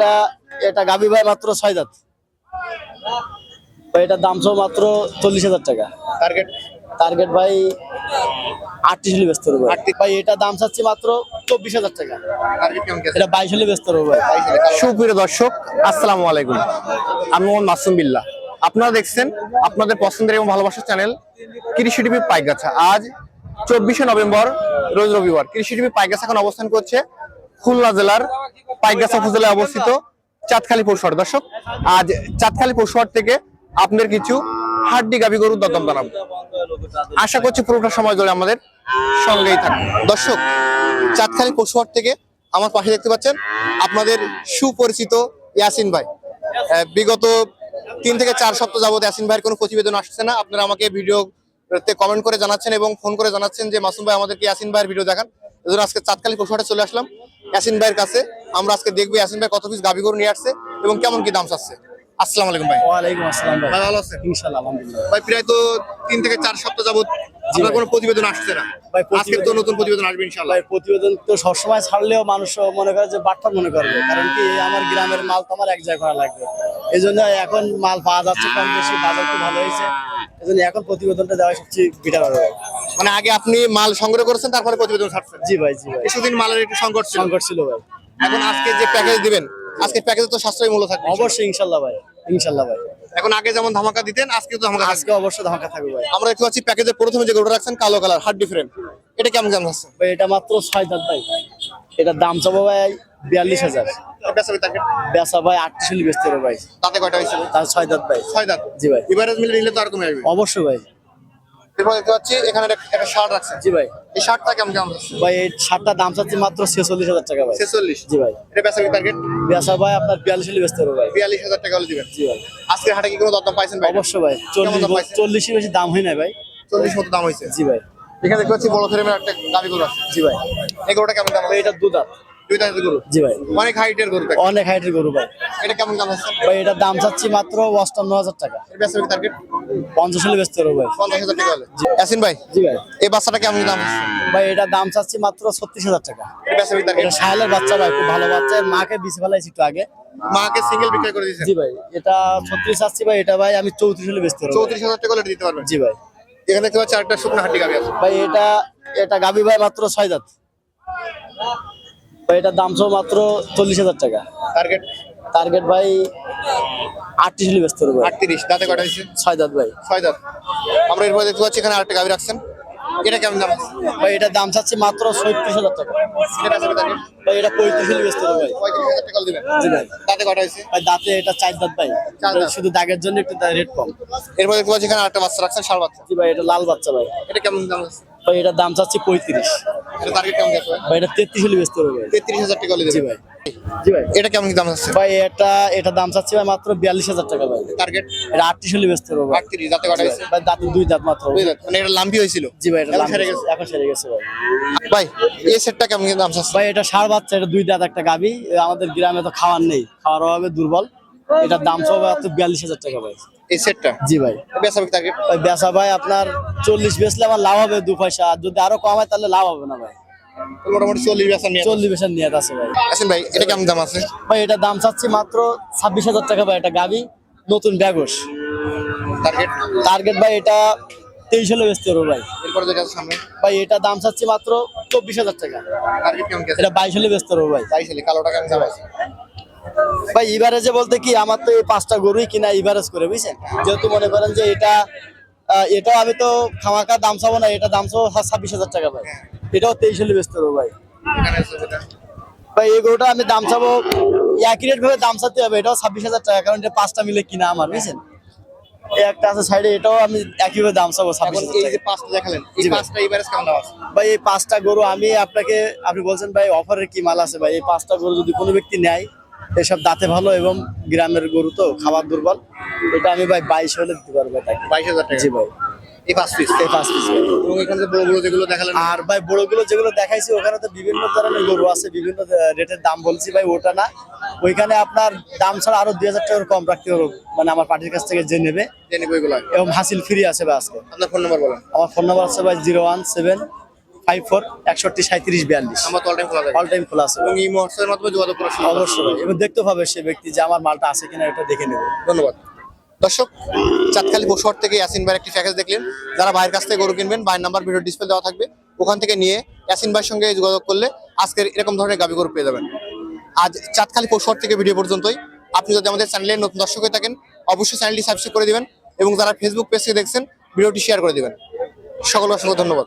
এটা এটা গাবি ভাই মাত্র ছয় দাঁত। এটার দাম সহ মাত্র চল্লিশ হাজার টাকা। টার্গেট টার্গেট ভাই আটত্রিশ হলে ব্যস্ত ভাই এটা দাম চাচ্ছি মাত্র চব্বিশ হাজার টাকা। টার্গেট কেমন গেছে এটা বাইশ হলে ব্যস্ত হবে সুপ্রিয় দর্শক আসসালামু আলাইকুম। আমি মোহাম্মদ মাসুম বিল্লাহ। আপনারা দেখছেন আপনাদের পছন্দের এবং ভালোবাসার চ্যানেল কৃষি টিভি পাইগাছা আজ চব্বিশে নভেম্বর রোজ রবিবার। কৃষি টিভি পাইগাছা এখন অবস্থান করছে খুলনা জেলার পাইগাছা উপজেলায় অবস্থিত চাঁদখালী পৌরসভার দর্শক, আজ চাঁদখালী পৌরসভার থেকে আপনাদের কিছু হাড্ডি গাবি গরুর দরদাম জানাব। আশা করছি পুরোটা সময় ধরে আমাদের সঙ্গেই থাকবে। দর্শক, চাঁদখালী পশুহাট থেকে আমার পাশে দেখতে পাচ্ছেন আপনাদের সুপরিচিত ইয়াসিন ভাই। বিগত তিন থেকে চার সপ্তাহ যাবত ইয়াসিন ভাইয়ের কোনো প্রতিবেদন আসছে না। আপনারা আমাকে ভিডিও কমেন্ট করে জানাচ্ছেন এবং ফোন করে জানাচ্ছেন যে মাসুম ভাই আমাদেরকে ইয়াসিন ভাইয়ের ভিডিও দেখান। এজন্য আজকে চাঁদখালী পশুহাটে চলে আসলাম। ইয়াসিন ভাইয়ের কাছে। আমরা আজকে দেখব ইয়াসিন ভাই কত পিস গাভি গরু নিয়ে আসছে এবং কেমন কি দাম চাচ্ছে। আসসালামু আলাইকুম ভাই। ওয়ালাইকুম আসসালাম ভাই। ভালো আছেন? ইনশাল্লাহ আলহামদুলিল্লাহ। ভাই প্রায় তো তিন থেকে চার সপ্তাহ যাবত আপনার কোনো প্রতিবেদন আসছে না। ভাই, আজকে তো নতুন প্রতিবেদন আসবে ইনশাআল্লাহ। ভাই প্রতিবেদন তো সবসময় ছাড়লেও মানুষ মনে করে যে বাট্টা মনে করবে। কারণ কি আমার গ্রামের মাল তো আমার এক জায়গায় করা লাগবে। এই জন্য এখন মাল পাওয়া যাচ্ছে কম বেশি বাজার একটু ভালো হয়েছে। এই জন্য এখন প্রতিবেদনটা দেওয়া সবচেয়ে বেটার হবে। মানে আগে আপনি মাল সংগ্রহ করেছেন তারপরে প্রতিবেদন ছাড়ছেন? জি ভাই জি ভাই। কিছুদিন মালের একটু সংকট ছিল। সংকট ছিল ভাই। এখন আজকে যে প্যাকেজ দিবেন আজকে প্যাকেজে তো সাশ্রয়ী মূল্য থাকবে। অবশ্যই ইনশাল্লাহ ভাই ইনশাল্লাহ ভাই। এখন আগে যেমন ধামাকা দিতেন আজকে তো ধামাকা আজকে অবশ্যই ধামাকা থাকবে ভাই। আমরা দেখতে পাচ্ছি প্যাকেজের প্রথমে যে গরুটা রাখছেন কালো কালার হার্ড ডিফারেন্ট। এটা কেমন কেমন আছে ভাই এটা মাত্র ছয় দাঁত ভাই। এটার দাম চাবো ভাই বিয়াল্লিশ হাজার। বেচা ভাই আটত্রিশ বেচতে হবে ভাই। তাতে কয়টা হয়েছিল? তার ছয় দাঁত ভাই। ছয় দাঁত। জি ভাই। এবারে মিলে নিলে তো আর কমে আসবে। অবশ্যই ভাই। এরপর দেখতে পাচ্ছি এখানে একটা- শার্ট রাখছেন জি ভাই। এই শার্টটা কেমন কেমন? ভাই এই শার্টটার দাম চাচ্ছি মাত্র ছেচল্লিশ হাজার টাকা ভাই। ছেচল্লিশ? জি ভাই। এটা বেচা টার্গেট বেচা ভাই আপনার বিয়াল্লিশ হলে বেচতে হবে ভাই। বিয়াল্লিশ হাজার টাকা হলে দিবেন। জি ভাই। আজকে হাটে কি কোনো দরদাম পাইছেন ভাই? অবশ্যই ভাই চল্লিশ চল্লিশের বেশি দাম হয় না ভাই। চল্লিশ মতো দাম হয়েছে জি ভাই। এখানে দেখতে পাচ্ছি বড় ফ্রেমের একটা গাড়ি গরু আছে। জি ভাই। এই গরুটা কেমন দাম এটা দু দাঁত দুই দাঁতের গরু? জি ভাই। অনেক হাইটের গরু থাকে। অনেক হাইটের গরু ভাই। এটা কেমন দাম আছে? ভাই এটার দাম চাচ্ছি মাত্র অষ্টান্ন হাজার টাকা। এর বেচা টার্গেট পঞ্চাশ হলে বেচতে হবে ভাই। পঞ্চাশ হাজার টাকা হলে। ইয়াসিন ভাই জি ভাই। এই বাচ্চাটা কেমন দাম আছে? ভাই এটার দাম চাচ্ছি মাত্র ছত্রিশ হাজার টাকা। এর বেচা টার্গেট এটা সাহেলের বাচ্চা ভাই খুব ভালো বাচ্চা। এর মাকে বিছে ফেলাইছি একটু আগে। মাকে সিঙ্গেল বিক্রি করে দিয়েছেন? জি ভাই এটা ছত্রিশ চাচ্ছি ভাই এটা ভাই আমি চৌত্রিশ হলে বেচতে চৌত্রিশ হাজার টাকা হলে দিতে পারবেন? জি ভাই। এখানে দেখতে পাচ্ছি আরেকটা শুকনো হাড্ডি গাড়ি আছে। ভাই এটা এটা গাবি ভাই মাত্র ছয় দাঁত। ভাই এটার দাম সহ মাত্র চল্লিশ হাজার টাকা। টার্গেট টার্গেট ভাই আটত্রিশ হলে ব্যস্ত হবে আটত্রিশ দাঁতে কটা হয়েছে? ছয় দাঁত ভাই। ছয় দাঁত। আমরা এরপর দেখতে পাচ্ছি এখানে আরেকটা গাড়ি রাখছেন। এটা কেমন দাম? ভাই এটার দাম চাচ্ছি মাত্র ছয়ত্রিশ হাজার টাকা। এটা ভাই এটা পঁয়ত্রিশ হলে ব্যস্ত হবে ভাই। পঁয়ত্রিশ হাজার টাকা দিবেন। জি ভাই। দাঁতে কটা হয়েছে? ভাই দাঁতে এটা চার দাঁত ভাই। শুধু দাগের জন্য একটু রেট কম। এরপর দেখতে পাচ্ছি এখানে আরেকটা বাচ্চা রাখছেন ষাট বাচ্চা। জি ভাই এটা লাল বাচ্চা ভাই। এটা কেমন দাম আছে? ভাই এটার দাম চাচ্ছি পঁয়ত্রিশ। ভাই এটা তেত্রিশ হলে ব্যস্ত হবে তেত্রিশ হাজার টাকা হলে জি ভাই। জি ভাই। এটা কেমন দাম আছে ভাই এটা এটা দাম চাচ্ছি ভাই মাত্র বিয়াল্লিশ হাজার টাকা ভাই। টার্গেট এটা আটত্রিশ হলে ব্যস্ত হবে ভাই। আটত্রিশ দাঁতে কটা হয়েছে? ভাই দাঁতে দুই দাঁত মাত্র মানে এটা হয়েছিল? জি ভাই এটা সেরে গেছে। এখন সেরে গেছে ভাই। ভাই এই সেটটা কেমন দাম ভাই এটা সার বাচ্চা এটা দুই দাঁত একটা গাবি আমাদের গ্রামে তো খাওয়ার নেই। খাওয়ার অভাবে দুর্বল। এটার দাম সব বিয়াল্লিশ হাজার টাকা ভাই। এই সেটটা? জি ভাই। বেচা টার্গেট ভাই বেচা ভাই আপনার চল্লিশ বেচলে আমার লাভ হবে দু পয়সা। আর যদি আরও কম হয় তাহলে লাভ হবে না ভাই। মোটামুটি চল্লিশ নিয়ে চল্লিশ পয়সা নিয়ে আছে ভাই। আসেন ভাই এটা কেমন দাম আছে? ভাই এটা দাম চাচ্ছি মাত্র ছাব্বিশ হাজার টাকা ভাই এটা গাবি নতুন ব্যাগস। টার্গেট টার্গেট ভাই এটা তেইশ হলে বেচতে হবে ভাই। এরপরে যেটা সামনে। ভাই এটা দাম চাচ্ছি মাত্র চব্বিশ হাজার টাকা। টার্গেট কেমন এটা বাইশ হলে বেচতে ভাই। কালো টাকা দাম আছে। ভাই ইভারেজে বলতে কি আমার তো এই পাঁচটা গরুই কিনা ইভারেজ করে বুঝছেন? যেহেতু মনে করেন যে এটা এটাও আমি তো খামাকা দাম চাবো না এটা দাম চাবো ছাব্বিশ হাজার টাকা ভাই। এটাও তেইশ হলে বেচতে হবে ভাই। ভাই এই গরুটা আমি দাম চাবো অ্যাকুরেট ভাবে দাম চাতে হবে এটাও ছাব্বিশ হাজার টাকা কারণ এটা পাঁচটা মিলে কিনা আমার বুঝছেন? এই একটা আছে সাইডে এটাও আমি একইভাবে দাম চাবো ছাব্বিশ এই যে পাঁচটা দেখালেন এই পাঁচটা এবারে কেমন দাম আছে? ভাই এই পাঁচটা গরু আমি আপনাকে আপনি বলছেন ভাই অফারের কি মাল আছে ভাই? এই পাঁচটা গরু যদি কোনো ব্যক্তি নেয় এসব দাঁতে ভালো এবং গ্রামের গরু তো খাবার দুর্বল। এটা আমি ভাই বাইশ হলে দিতে পারব তাকে বাইশ হাজার টাকা। জি ভাই। এই পাঁচ পিস এই পাঁচ পিস এবং এখানে বড় বড় যেগুলো দেখালেন। আর ভাই বড়গুলো যেগুলো দেখাইছি ওখানে তো বিভিন্ন ধরনের গরু আছে বিভিন্ন রেটের দাম বলছি ভাই ওটা না। ওইখানে আপনার দাম ছাড়া আরও দুই হাজার টাকার কম রাখতে পারব মানে আমার পার্টির কাছ থেকে যে নেবে। এবং হাসিল ফ্রি আছে ভাই আজকে। আপনার ফোন নাম্বার বলেন। আমার ফোন নাম্বার আছে ভাই zero one seven five four একষট্টি সাঁত্রিশ বিয়াল্লিশ। তো অল টাইম খোলা অল টাইম খোলা আছে। এবং এই মহোৎসবের মাধ্যমে যোগাযোগ করা অবশ্যই দেখতে পাবে সে ব্যক্তি যে আমার মালটা আছে কিনা এটা দেখে নেবে। ধন্যবাদ। দর্শক চাঁদখালি পশুহাট থেকে ইয়াসিন ভাইয়ের একটি প্যাকেজ দেখলেন। যারা ভাইয়ের কাছ থেকে গরু কিনবেন ভাইয়ের নাম্বার ভিডিও ডিসপ্লে দেওয়া থাকবে। ওখান থেকে নিয়ে ইয়াসিন ভাইয়ের সঙ্গে যোগাযোগ করলে আজকের এরকম ধরনের গাবি গরু পেয়ে যাবেন। আজ চাঁদখালি পশুহাট থেকে ভিডিও পর্যন্তই। আপনি যদি আমাদের চ্যানেলে নতুন দর্শক হয়ে থাকেন অবশ্যই চ্যানেলটি সাবস্ক্রাইব করে দিবেন এবং যারা ফেসবুক পেজ থেকে দেখছেন ভিডিওটি শেয়ার করে দিবেন। সকল অসংখ্য ধন্যবাদ।